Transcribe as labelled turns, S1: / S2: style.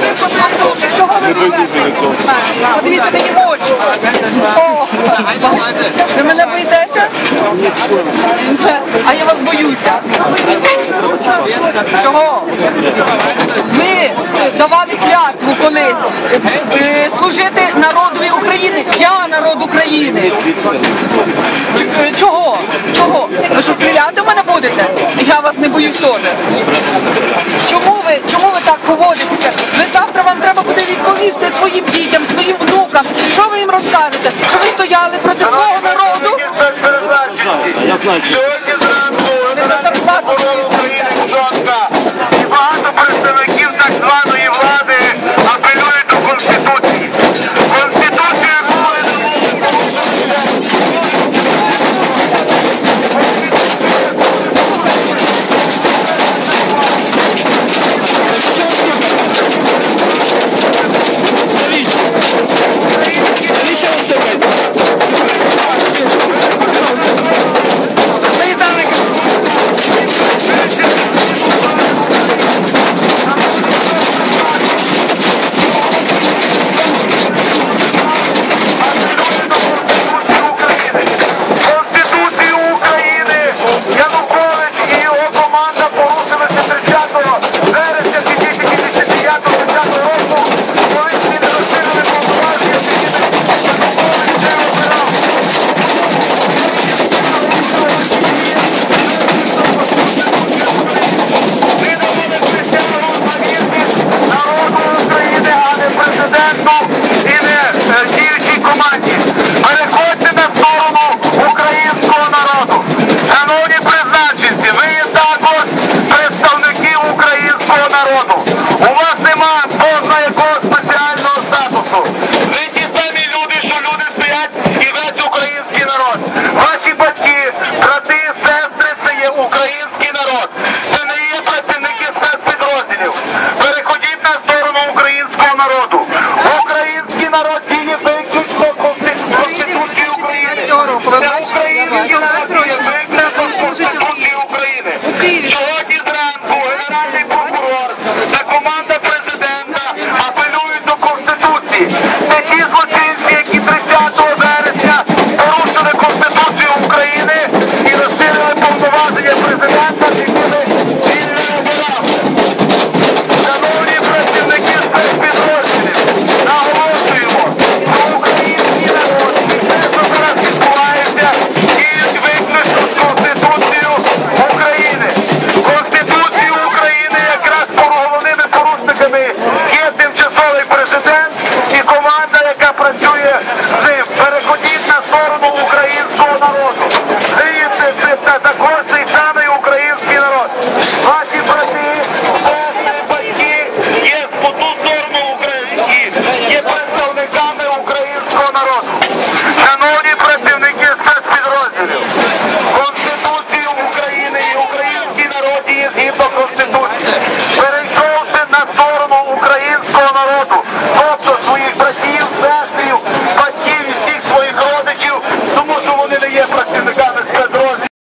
S1: Не дойдете до.
S2: Подивіться мені в очі. О, ви мене боїтеся? А я вас боюся. Чого? Ми давали клятву колись служити народові України. Я народ України. Чого? Чого? Ви що стріляти в мене будете? Я вас не боюсь теж. скажете, що ви стояли проти свого народу?
S1: Я знаю,
S3: народу. Український народ діє виключно Конституції України. Це Україні,
S2: Конституції
S3: України.